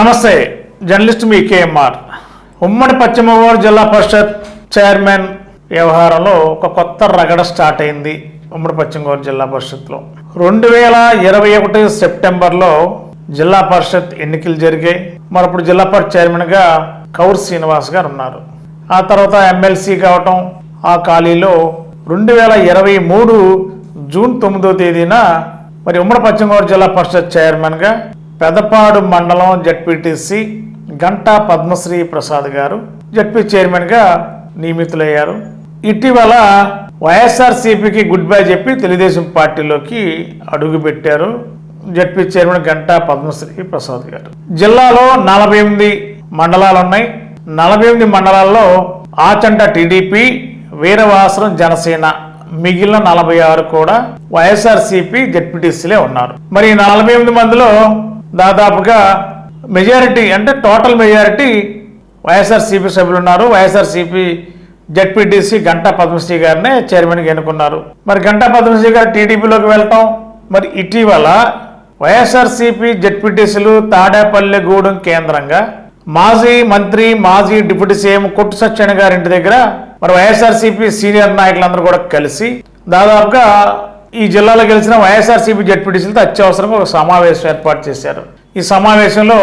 నమస్తే జర్నలిస్ట్ మీ కేఎంఆర్. ఉమ్మడి పశ్చిమ గోదావరి జిల్లా పరిషత్ చైర్మన్ వ్యవహారంలో ఒక కొత్త రగడ స్టార్ట్ అయింది ఉమ్మడి పశ్చిమ గోదావరి జిల్లా పరిషత్లో. రెండు వేల ఇరవై ఒకటి సెప్టెంబర్లో జిల్లా పరిషత్ ఎన్నికలు జరిగాయి. మరప్పుడు జిల్లా పరిషత్ చైర్మన్గా కౌర్ శ్రీనివాస్ గారు ఉన్నారు. ఆ తర్వాత ఎమ్మెల్సీ కావటం ఆ ఖాళీలో రెండు వేల ఇరవై మూడు జూన్ తొమ్మిదో తేదీన మరి ఉమ్మడి పశ్చిమ గోదావరి జిల్లా పరిషత్ చైర్మన్గా పెదపాడు మండలం జడ్పీటీసీ గంటా పద్మశ్రీ ప్రసాద్ గారు జడ్పీ చైర్మన్గా నియమితులయ్యారు. ఇటీవల వైఎస్ఆర్సీపీకి గుడ్ బై చెప్పి తెలుగుదేశం పార్టీలోకి అడుగుపెట్టారు జడ్పీ చైర్మన్ గంటా పద్మశ్రీ ప్రసాద్ గారు. జిల్లాలో నలభై ఎనిమిది మండలాలు ఉన్నాయి. నలభై ఎనిమిది మండలాల్లో ఆచంట టీడీపీ వీరవాసరం జనసేన మిగిలిన నలభై ఆరు కూడా వైఎస్ఆర్సీపీ జడ్పీటీసీలే ఉన్నారు. మరి ఈ నలభై ఎనిమిది మందిలో దాదాపుగా మెజారిటీ అంటే టోటల్ మెజారిటీ వైఎస్ఆర్సీపీ సభ్యులు ఉన్నారు వైఎస్ఆర్సీపీ జడ్పీటీసీ గంటా పద్మశ్రీ గారినే చైర్మన్గా ఎన్నుకున్నారు. మరి గంటా పద్మశ్రీ గారు టీడీపీలోకి వెళ్తాం మరి ఇటీవల వైఎస్ఆర్సీపీ జడ్పీటీసీలు తాడేపల్లిగూడెం కేంద్రంగా మాజీ మంత్రి మాజీ డిప్యూటీ సీఎం కొట్టు సత్యనారాయణ గారి ఇంటి దగ్గర మరి వైఎస్ఆర్సీపీ సీనియర్ నాయకులందరూ కూడా కలిసి దాదాపుగా ఈ జిల్లాలో గెలిచిన వైఎస్ఆర్సీపీ జడ్పీటీసీలతో అత్యవసరంగా ఒక సమావేశం ఏర్పాటు చేశారు. ఈ సమావేశంలో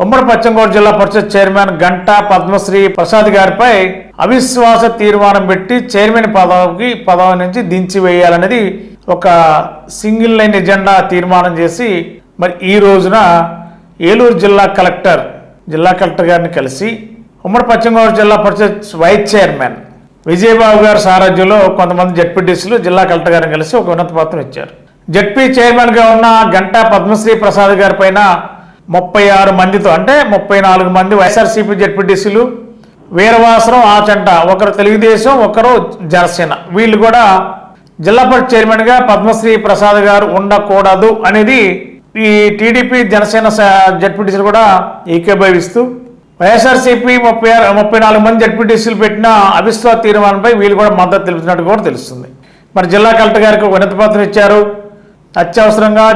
ఉమ్మడి పశ్చిమ జిల్లా పరిషత్ చైర్మన్ గంటా పద్మశ్రీ ప్రసాద్ గారిపై అవిశ్వాస తీర్మానం పెట్టి చైర్మన్ పదవికి పదవి నుంచి దించివేయాలనేది ఒక సింగిల్ లైన్ ఎజెండా తీర్మానం చేసి మరి ఈ రోజున ఏలూరు జిల్లా కలెక్టర్ జిల్లా కలెక్టర్ గారిని కలిసి ఉమ్మడి పశ్చిమగోదావరి జిల్లా పరిషత్ వైస్ చైర్మన్ విజయబాబు గారి సారథ్యంలో కొంతమంది జడ్పీటీసీలు జిల్లా కలెక్టర్ గారిని కలిసి ఒక ఉన్నత పత్రం ఇచ్చారు. జడ్పీ చైర్మన్గా ఉన్న గంటా పద్మశ్రీ ప్రసాద్ గారి పైన ముప్పై ఆరు మందితో అంటే ముప్పై నాలుగు మంది వైఎస్ఆర్సీపీ జడ్పీటీసీలు వీరవాసరం ఆచంట ఒకరు తెలుగుదేశం ఒకరు జనసేన. వీళ్ళు కూడా జిల్లా పరిషత్ చైర్మన్గా పద్మశ్రీ ప్రసాద్ గారు ఉండకూడదు అనేది ఈ టీడీపీ జనసేన జడ్పీటీసీలు కూడా ఏకీభవిస్తూ వైఎస్ఆర్సీపీ ముప్పై ఆరు ముప్పై నాలుగు మంది జడ్పీటీసీలు పెట్టిన అవిశ్వాస తీర్మానంపై వీళ్ళు కూడా మద్దతు తెలుపుతున్నట్టు కూడా తెలుస్తుంది. మరి జిల్లా కలెక్టర్ గారికి ఒక పత్రం ఇచ్చారు. అత్యవసరంగా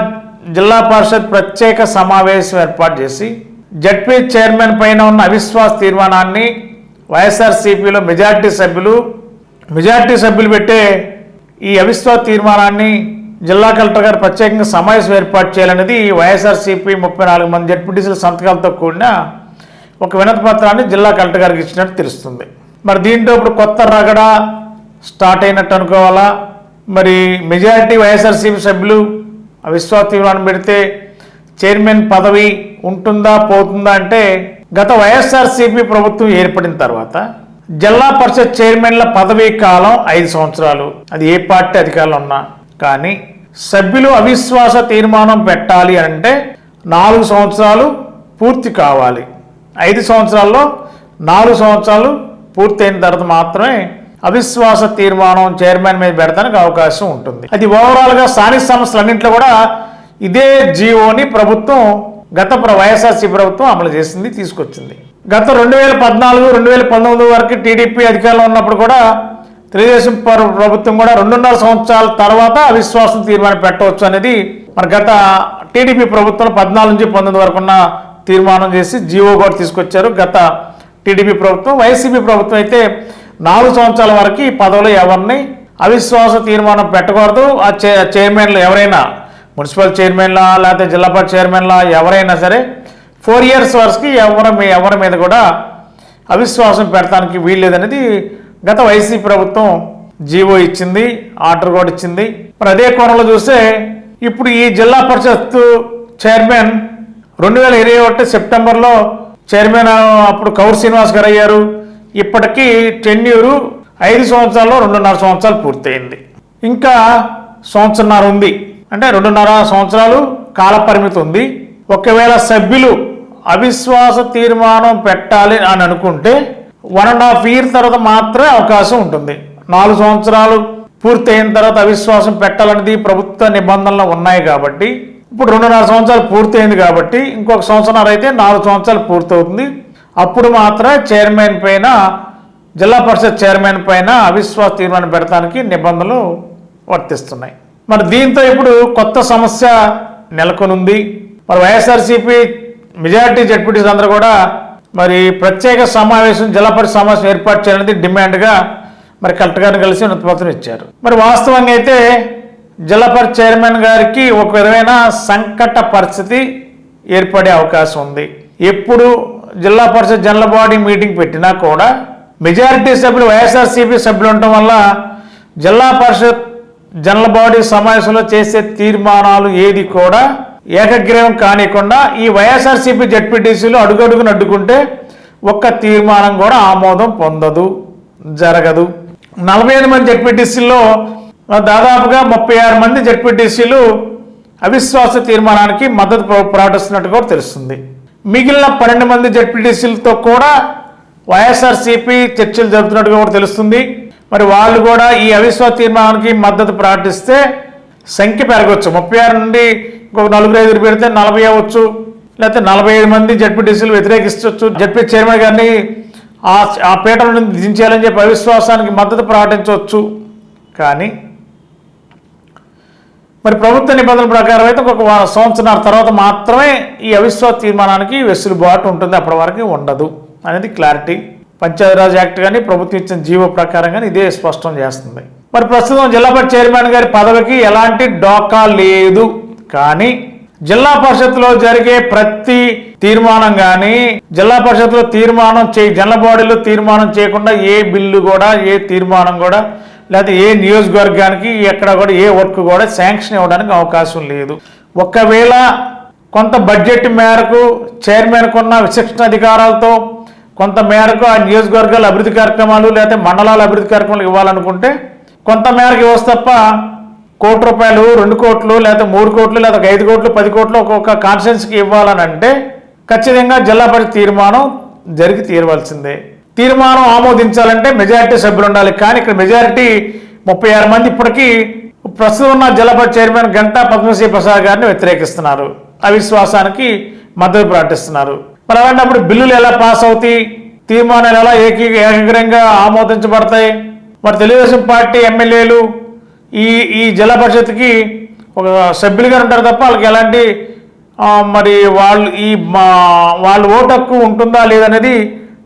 జిల్లా పరిషత్ ప్రత్యేక సమావేశం ఏర్పాటు చేసి జడ్పీ చైర్మన్ పైన ఉన్న అవిశ్వాస తీర్మానాన్ని వైఎస్ఆర్సీపీలో మెజార్టీ సభ్యులు మెజార్టీ సభ్యులు పెట్టే ఈ అవిశ్వాస తీర్మానాన్ని జిల్లా కలెక్టర్ గారు ప్రత్యేకంగా సమావేశం ఏర్పాటు చేయాలనేది వైఎస్ఆర్సీపీ ముప్పై నాలుగు మంది జడ్పీటీసీల సంతకాలతో కూడిన ఒక వినతి పత్రాన్ని జిల్లా కలెక్టర్ గారికి ఇచ్చినట్టు తెలుస్తుంది. మరి దీంట్లో ఇప్పుడు కొత్త రగడ స్టార్ట్ అయినట్టు అనుకోవాలా? మరి మెజారిటీ వైఎస్ఆర్సీపీ సభ్యులు అవిశ్వాస తీర్మానం పెడితే చైర్మన్ పదవి ఉంటుందా పోతుందా అంటే గత వైఎస్ఆర్సీపీ ప్రభుత్వం ఏర్పడిన తర్వాత జిల్లా పరిషత్ చైర్మన్ల పదవీ కాలం ఐదు సంవత్సరాలు. అది ఏ పార్టీ అధికారంలో ఉన్నా కానీ సభ్యులు అవిశ్వాస తీర్మానం పెట్టాలి అంటే నాలుగు సంవత్సరాలు పూర్తి కావాలి. ఐదు సంవత్సరాల్లో నాలుగు సంవత్సరాలు పూర్తయిన తర్వాత మాత్రమే అవిశ్వాస తీర్మానం చైర్మన్ మీద పెడతానికి అవకాశం ఉంటుంది. అది ఓవరాల్గా స్థానిక సంస్థలన్నింటిలో కూడా ఇదే జీవోని ప్రభుత్వం గత ప్ర- వైఎస్ఆర్సీ ప్రభుత్వం అమలు చేసింది తీసుకొచ్చింది. గత రెండు వేల పద్నాలుగు రెండు వేల పంతొమ్మిది వరకు టీడీపీ అధికారంలో ఉన్నప్పుడు కూడా తెలుగుదేశం ప్రభుత్వం కూడా రెండున్నర సంవత్సరాల తర్వాత అవిశ్వాసం తీర్మానం పెట్టవచ్చు అనేది మన గత టీడీపీ ప్రభుత్వం పద్నాలుగు నుంచి పంతొమ్మిది వరకు ఉన్న తీర్మానం చేసి జీవో కూడా తీసుకొచ్చారు. గత టీడీపీ ప్రభుత్వం వైసీపీ ప్రభుత్వం అయితే నాలుగు సంవత్సరాల వరకు ఈ పదవులు ఎవరిని అవిశ్వాస తీర్మానం పెట్టకూడదు. ఆ చే చైర్మన్లు ఎవరైనా మున్సిపల్ చైర్మన్లా లేకపోతే జిల్లా పరిషత్ చైర్మన్లా ఎవరైనా సరే ఫోర్ ఇయర్స్ వరకు ఎవరి మీ- ఎవరి మీద కూడా అవిశ్వాసం పెడతానికి వీల్లేదనేది గత వైసీపీ ప్రభుత్వం జీవో ఇచ్చింది ఆర్డర్ కూడా ఇచ్చింది. మరి అదే కోణంలో చూస్తే ఇప్పుడు ఈ జిల్లా పరిషత్ చైర్మన్ రెండు వేల ఇరవై ఒకటి సెప్టెంబర్లో చైర్మన్ అప్పుడు కౌర్ శ్రీనివాస్ గారు అయ్యారు ఇప్పటికీ టెన్యూరు ఐదు సంవత్సరాల్లో రెండున్నర సంవత్సరాలు పూర్తయింది. ఇంకా సంవత్సరన్నర ఉంది. అంటే రెండున్నర సంవత్సరాలు కాలపరిమితి ఉంది. ఒకవేళ సభ్యులు అవిశ్వాస తీర్మానం పెట్టాలి అని అనుకుంటే వన్ అండ్ హాఫ్ ఇయర్ తర్వాత మాత్రమే అవకాశం ఉంటుంది. నాలుగు సంవత్సరాలు పూర్తయిన తర్వాత అవిశ్వాసం పెట్టాలనేది ప్రభుత్వ నిబంధనలు ఉన్నాయి కాబట్టి ఇప్పుడు రెండున్నర సంవత్సరాలు పూర్తయింది కాబట్టి ఇంకొక సంవత్సరం అయితే నాలుగు సంవత్సరాలు పూర్తవుతుంది. అప్పుడు మాత్రమే చైర్మన్ పైన జిల్లా పరిషత్ చైర్మన్ పైన అవిశ్వాస తీర్మానం పెడతానికి నిబంధనలు వర్తిస్తున్నాయి. మరి దీంతో ఇప్పుడు కొత్త సమస్య నెలకొనుంది. మరి వైఎస్ఆర్సీపీ మెజారిటీ జడ్పీటీస్ అందరూ కూడా మరి ప్రత్యేక సమావేశం జిల్లా పరిషత్ సమావేశం ఏర్పాటు చేయాలనేది డిమాండ్గా మరి కలెక్టర్ గారిని కలిసి వినతిపత్రం ఇచ్చారు. మరి వాస్తవంగా అయితే జలపర్ చైర్మన్ గారికి ఒక విధమైన సంకట పరిస్థితి ఏర్పడే అవకాశం ఉంది. ఎప్పుడు జిల్లా పరిషత్ జనరల్ బాడీ మీటింగ్ పెట్టినా కూడా మెజారిటీ సభ్యులు వైఎస్ఆర్సీపీ సభ్యులు ఉండటం వల్ల జిల్లా పరిషత్ జనరల్ బాడీ సమావేశంలో చేసే తీర్మానాలు ఏది కూడా ఏకగ్రీవం కానికుండా ఈ వైఎస్ఆర్సీపీ జడ్పీటీసీలు అడుగడుగును అడ్డుకుంటే ఒక్క తీర్మానం కూడా ఆమోదం పొందదు జరగదు. నలభై ఐదు మంది జడ్పీటీసీల్లో దాదాపుగా ముప్పై ఆరు మంది జడ్పీటీసీలు అవిశ్వాస తీర్మానానికి మద్దతు ప్రకటిస్తున్నట్టు కూడా తెలుస్తుంది. మిగిలిన పన్నెండు మంది జడ్పీటీసీలతో కూడా వైఎస్ఆర్సీపీ చర్చలు జరుపుతున్నట్టుగా కూడా తెలుస్తుంది. మరి వాళ్ళు కూడా ఈ అవిశ్వాస తీర్మానానికి మద్దతు ప్రకటిస్తే సంఖ్య పెరగవచ్చు ముప్పై ఆరు నుండి ఇంకొక నలుగురు ఐదుగురు పెడితే నలభై అవ్వచ్చు. లేకపోతే నలభై ఐదు మంది జడ్పీటీసీలు వ్యతిరేకించవచ్చు. జడ్పీ చైర్మన్ గారిని ఆ ఆ పీఠం నుండి దించేయాలని చెప్పి అవిశ్వాసానికి మద్దతు ప్రకటించవచ్చు. కానీ మరి ప్రభుత్వ నిబంధనల ప్రకారం అయితే ఒక సంవత్సరాల తర్వాత మాత్రమే ఈ అవిశ్వాస తీర్మానానికి వెసులుబాటు ఉంటుంది. అప్పటి వరకు ఉండదు. అనేది క్లారిటీ. పంచాయతీరాజ్ యాక్ట్ కానీ ప్రభుత్వం ఇచ్చిన జీవో ప్రకారం కానీ ఇదే స్పష్టం చేస్తుంది. మరి ప్రస్తుతం జిల్లా పరిషత్ చైర్మన్ గారి పదవికి ఎలాంటి డోకా లేదు. కానీ జిల్లా పరిషత్లో జరిగే ప్రతి తీర్మానం కానీ జిల్లా పరిషత్లో తీర్మానం చేయి జనల బాడీలో తీర్మానం చేయకుండా ఏ బిల్లు కూడా ఏ తీర్మానం కూడా లేకపోతే ఏ నియోజకవర్గానికి ఎక్కడ కూడా ఏ వర్క్ కూడా శాంక్షన్ ఇవ్వడానికి అవకాశం లేదు. ఒకవేళ కొంత బడ్జెట్ మేరకు చైర్మన్కు ఉన్న విశిక్షణ అధికారాలతో కొంత మేరకు ఆ నియోజకవర్గాల అభివృద్ధి కార్యక్రమాలు లేకపోతే మండలాల అభివృద్ధి కార్యక్రమాలు ఇవ్వాలనుకుంటే కొంత మేరకు ఇవ్వచ్చు తప్ప కోటి రూపాయలు రెండు కోట్లు లేకపోతే మూడు కోట్లు లేదా ఒక ఐదు కోట్లు పది కోట్లు ఒక్కొక్క కాన్స్టిట్యున్సీకి ఇవ్వాలని అంటే ఖచ్చితంగా జిల్లా పరిషత్ తీర్మానం జరిగి తీరవలసిందే. తీర్మానం ఆమోదించాలంటే మెజారిటీ సభ్యులు ఉండాలి. కానీ ఇక్కడ మెజారిటీ ముప్పై ఆరు మంది ఇప్పటికీ ప్రస్తుతం ఉన్న జిల్లా చైర్మన్ గంటా పద్మశ్రీ ప్రసాద్ గారిని వ్యతిరేకిస్తున్నారు. అవిశ్వాసానికి మద్దతు ప్రకటిస్తున్నారు. మరి అలాంటప్పుడు బిల్లులు ఎలా పాస్ అవుతాయి? తీర్మానాలు ఎలా ఏకీ ఏకగ్రంగా ఆమోదించబడతాయి? మరి తెలుగుదేశం పార్టీ ఎమ్మెల్యేలు ఈ ఈ జిల్లా పరిషత్కి ఒక సభ్యులుగా ఉంటారు తప్ప వాళ్ళకి ఎలాంటి మరి వాళ్ళు ఈ మా వాళ్ళ ఓటు హక్కు ఉంటుందా లేదనేది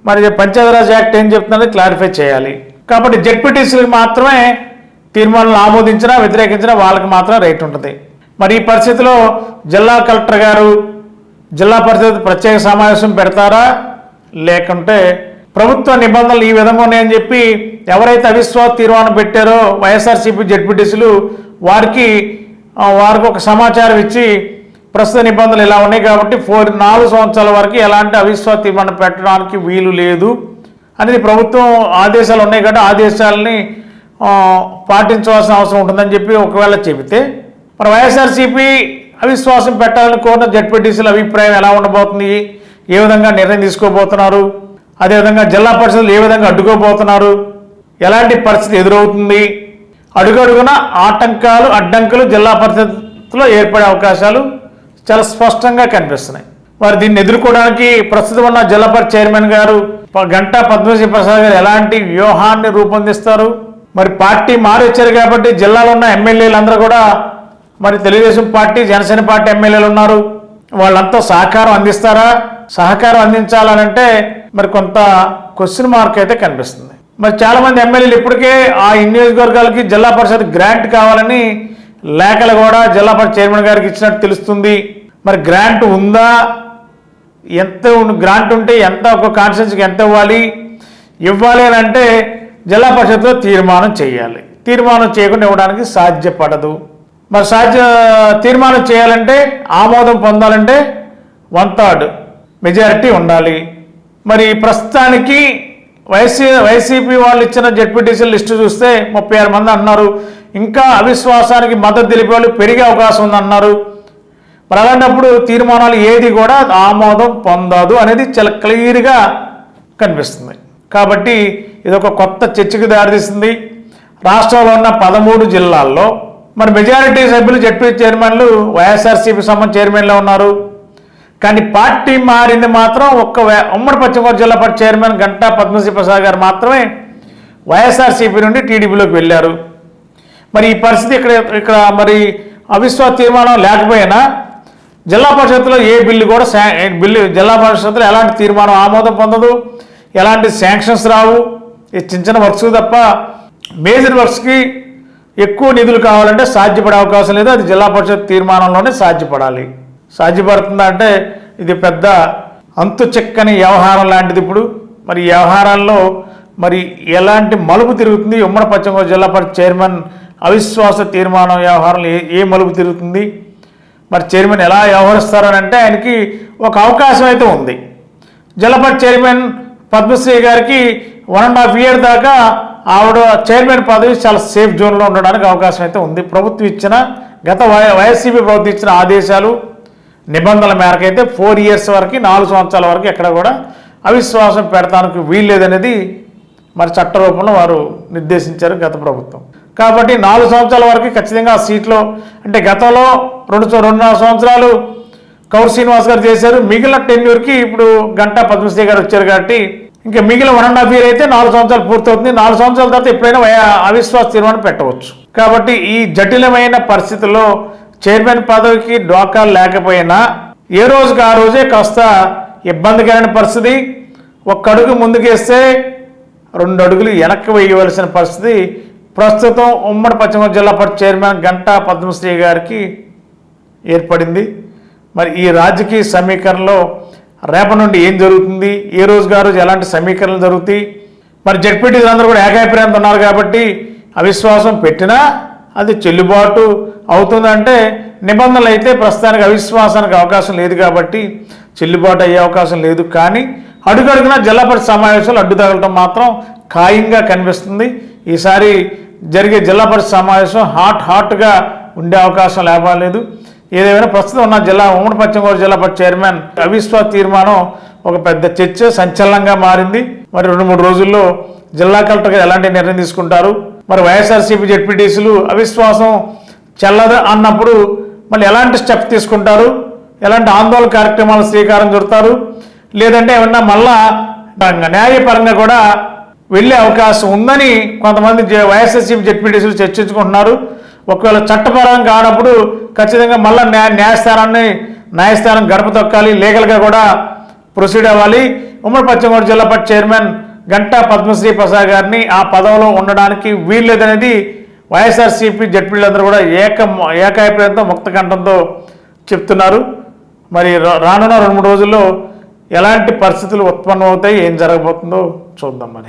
మరి పంచాయతీరాజ్ యాక్ట్ ఏం చెప్తుందని క్లారిఫై చేయాలి. కాబట్టి జడ్పీటీసీలకు మాత్రమే తీర్మానాలు ఆమోదించినా వ్యతిరేకించినా వాళ్ళకి మాత్రం రైట్ ఉంటుంది. మరి ఈ పరిస్థితిలో జిల్లా కలెక్టర్ గారు జిల్లా పరిషత్ ప్రత్యేక సమావేశం పెడతారా? లేకుంటే ప్రభుత్వ నిబంధనలు ఈ విధంగా ఉన్నాయని చెప్పి ఎవరైతే అవిశ్వాస తీర్మానం పెట్టారో వైఎస్ఆర్సీపీ జడ్పీటీసీలు వారికి వారికి ఒక సమాచారం ఇచ్చి ప్రస్తుత నిబంధనలు ఇలా ఉన్నాయి కాబట్టి ఫోర్ నాలుగు సంవత్సరాల వరకు ఎలాంటి అవిశ్వాస తీర్మానం పెట్టడానికి వీలు లేదు. అనేది ప్రభుత్వం ఆదేశాలు ఉన్నాయి కాబట్టి ఆదేశాలని పాటించవలసిన అవసరం ఉంటుందని చెప్పి ఒకవేళ చెబితే మరి వైఎస్ఆర్సీపీ అవిశ్వాసం పెట్టాలని కోరిన జడ్పీటీసీల అభిప్రాయం ఎలా ఉండబోతుంది? ఏ విధంగా నిర్ణయం తీసుకోబోతున్నారు? అదేవిధంగా జిల్లా పరిషత్లు ఏ విధంగా అడ్డుకోబోతున్నారు? ఎలాంటి పరిస్థితి ఎదురవుతుంది? అడుగడుగున ఆటంకాలు అడ్డంకులు జిల్లా పరిషత్లో ఏర్పడే అవకాశాలు చాలా స్పష్టంగా కనిపిస్తున్నాయి. మరి దీన్ని ఎదుర్కోవడానికి ప్రస్తుతం ఉన్న జలపర్ చైర్మన్ గారు గంటా పద్మశ్రీ ప్రసాద్ గారు ఎలాంటి వ్యూహాన్ని రూపొందిస్తారు? మరి పార్టీ మారొచ్చారు కాబట్టి జిల్లాలో ఉన్న ఎమ్మెల్యేలు అందరూ కూడా మరి తెలుగుదేశం పార్టీ జనసేన పార్టీ ఎమ్మెల్యేలు ఉన్నారు. వాళ్ళంతా సహకారం అందిస్తారా? సహకారం అందించాలనంటే మరి కొంత క్వశ్చన్ మార్క్ అయితే కనిపిస్తుంది. మరి చాలా మంది ఎమ్మెల్యేలు ఇప్పటికే ఆ నియోజకవర్గాలకి జిల్లా పరిషత్ గ్రాంట్ కావాలని లేఖలు కూడా జిల్లా పరిషత్ చైర్మన్ గారికి ఇచ్చినట్టు తెలుస్తుంది. మరి గ్రాంట్ ఉందా? ఎంత గ్రాంట్ ఉంటే ఎంత ఒక కాన్స్టిట్యూన్సీకి ఎంత ఇవ్వాలి? ఇవ్వాలి అని అంటే జిల్లా పరిషత్లో తీర్మానం చేయాలి. తీర్మానం చేయకుండా ఇవ్వడానికి సాధ్యపడదు. మరి సాధ్య తీర్మానం చేయాలంటే ఆమోదం పొందాలంటే వన్ థర్డ్ మెజారిటీ ఉండాలి. మరి ప్రస్తుతానికి వైసీ వైసీపీ వాళ్ళు ఇచ్చిన జడ్పీటీసీ లిస్టు చూస్తే ముప్పై ఆరు మంది అన్నారు. ఇంకా అవిశ్వాసానికి మద్దతు తెలిపే వాళ్ళు పెరిగే అవకాశం ఉందన్నారు. మరి అలాంటప్పుడు తీర్మానాలు ఏది కూడా ఆమోదం పొందదు అనేది చాలా క్లియర్గా కనిపిస్తుంది. కాబట్టి ఇది ఒక కొత్త చర్చకు దారితీస్తుంది రాష్ట్రంలో ఉన్న పదమూడు జిల్లాల్లో మరి మెజారిటీ సభ్యులు జడ్పీ చైర్మన్లు వైఎస్ఆర్సీపీ సంబంధ చైర్మన్లో ఉన్నారు. కానీ పార్టీ మారింది మాత్రం ఒక్క ఉమ్మడి పశ్చిమ గోదావరి జిల్లా పార్టీ చైర్మన్ గంటా పద్మశ్రీ ప్రసాద్ గారు మాత్రమే వైఎస్ఆర్సీపీ నుండి టీడీపీలోకి వెళ్ళారు. మరి ఈ పరిస్థితి ఇక్కడ ఇక్కడ మరి అవిశ్వాస తీర్మానం లేకపోయినా జిల్లా పరిషత్లో ఏ బిల్లు కూడా బిల్లు జిల్లా పరిషత్లో ఎలాంటి తీర్మానం ఆమోదం పొందదు ఎలాంటి శాంక్షన్స్ రావు ఈ చిన్న చిన్న వర్క్స్ తప్ప మేజర్ వర్క్స్కి ఎక్కువ నిధులు కావాలంటే సాధ్యపడే అవకాశం లేదు అది జిల్లా పరిషత్ తీర్మానంలోనే సాధ్యపడాలి. సాధ్యపడుతుందా అంటే ఇది పెద్ద అంతు చెక్కని వ్యవహారం లాంటిది ఇప్పుడు. మరి వ్యవహారాల్లో మరి ఎలాంటి మలుపు తిరుగుతుంది? ఉమ్మడి పశ్చిమ గోదావరి జిల్లా పరిషత్ చైర్మన్ అవిశ్వాస తీర్మానం వ్యవహారంలో ఏ ఏ మలుపు తిరుగుతుంది? మరి చైర్మన్ ఎలా వ్యవహరిస్తారని అంటే ఆయనకి ఒక అవకాశం అయితే ఉంది. జలపట్ చైర్మన్ పద్మశ్రీ గారికి వన్ అండ్ హాఫ్ ఇయర్ దాకా ఆవిడ చైర్మన్ పదవి చాలా సేఫ్ జోన్లో ఉండడానికి అవకాశం అయితే ఉంది. ప్రభుత్వం ఇచ్చిన గత వై వైఎస్సీపీ ప్రభుత్వం ఇచ్చిన ఆదేశాలు నిబంధనల మేరకు అయితే ఫోర్ ఇయర్స్ వరకు నాలుగు సంవత్సరాల వరకు ఎక్కడ కూడా అవిశ్వాసం పెడతానికి వీల్లేదనేది మరి చట్ట రూపంలో వారు నిర్దేశించారు గత ప్రభుత్వం. కాబట్టి నాలుగు సంవత్సరాల వరకు ఖచ్చితంగా ఆ సీట్లో అంటే గతంలో రెండు రెండున్నర సంవత్సరాలు కౌర్ శ్రీనివాస్ గారు చేశారు. మిగిలిన టెన్యూర్కి ఇప్పుడు గంటా పద్మశ్రీ గారు వచ్చారు కాబట్టి ఇంకా మిగిలిన వన్ అండ్ హాఫ్ ఇయర్ అయితే నాలుగు సంవత్సరాలు పూర్తవుతుంది. నాలుగు సంవత్సరాల తర్వాత ఎప్పుడైనా వయ- అవిశ్వాస తీర్మానం పెట్టవచ్చు. కాబట్టి ఈ జటిలమైన పరిస్థితుల్లో చైర్మన్ పదవికి డోకా లేకపోయినా ఏ రోజుకి ఆ రోజే కాస్త ఇబ్బందికరమైన పరిస్థితి. ఒక్క అడుగు ముందుకేస్తే రెండు అడుగులు వెనక్కి వేయవలసిన పరిస్థితి. ప్రస్తుతం ఉమ్మడి పశ్చిమ జిల్లా పరిషత్ చైర్మన్ గంటా పద్మశ్రీ గారికి ఏర్పడింది. మరి ఈ రాజకీయ సమీకరణలో రేపటి నుండి ఏం జరుగుతుంది? ఏ రోజుగా రోజు ఎలాంటి సమీకరణలు జరుగుతాయి? మరి జడ్పీటీలు అందరూ కూడా ఏకాభిప్రాయంతో ఉన్నారు కాబట్టి అవిశ్వాసం పెట్టినా అది చెల్లుబాటు అవుతుందంటే నిబంధనలు అయితే ప్రస్తుతానికి అవిశ్వాసానికి అవకాశం లేదు కాబట్టి చెల్లుబాటు అయ్యే అవకాశం లేదు. కానీ అడుగడుగున జిల్లా పరిషత్ సమావేశాలు అడ్డు తగలటం మాత్రం ఖాయంగా కనిపిస్తుంది. ఈసారి జరిగే జిల్లా పరిషత్ సమావేశం హాట్ హాట్గా ఉండే అవకాశం లేపాలేదు ఏదేమైనా ప్రస్తుతం ఉన్న జిల్లా ఉమ్మడి పశ్చిమ గోదావరి జిల్లా చైర్మన్ అవిశ్వాస తీర్మానం ఒక పెద్ద చర్చ సంచలనంగా మారింది. మరి రెండు మూడు రోజుల్లో జిల్లా కలెక్టర్ గారు ఎలాంటి నిర్ణయం తీసుకుంటారు? మరి వైఎస్ఆర్సీపీ జెడ్పీటీసీలు అవిశ్వాసం చెల్లదు అన్నప్పుడు మళ్ళీ ఎలాంటి స్టెప్ తీసుకుంటారు? ఎలాంటి ఆందోళన కార్యక్రమాలు శ్రీకారం చుడతారు? లేదంటే ఏమన్నా మళ్ళా న్యాయపరంగా కూడా వెళ్ళే అవకాశం ఉందని కొంతమంది వైఎస్ఆర్సీపీ జెడ్పీటీసీలు చర్చించుకుంటున్నారు. ఒకవేళ చట్టపరంగా కానప్పుడు ఖచ్చితంగా మళ్ళీ న్యాయ న్యాయస్థానాన్ని న్యాయస్థానం గడప తొక్కాలి. లీగల్గా కూడా ప్రొసీడ్ అవ్వాలి. ఉమ్మడి పశ్చిమ గోదావరి జిల్లా పట్ చైర్మన్ గంటా పద్మశ్రీ ప్రసాద్ గారిని ఆ పదవిలో ఉండడానికి వీల్లేదనేది వైఎస్ఆర్సీపీ జడ్పీలందరూ కూడా ఏక ఏకాభిప్రాయంతో ముక్తకంఠంతో చెప్తున్నారు. మరి రా- రానున్న రెండు మూడు రోజుల్లో ఎలాంటి పరిస్థితులు ఉత్పన్నమవుతాయి ఏం జరగబోతుందో చూద్దాం మరి.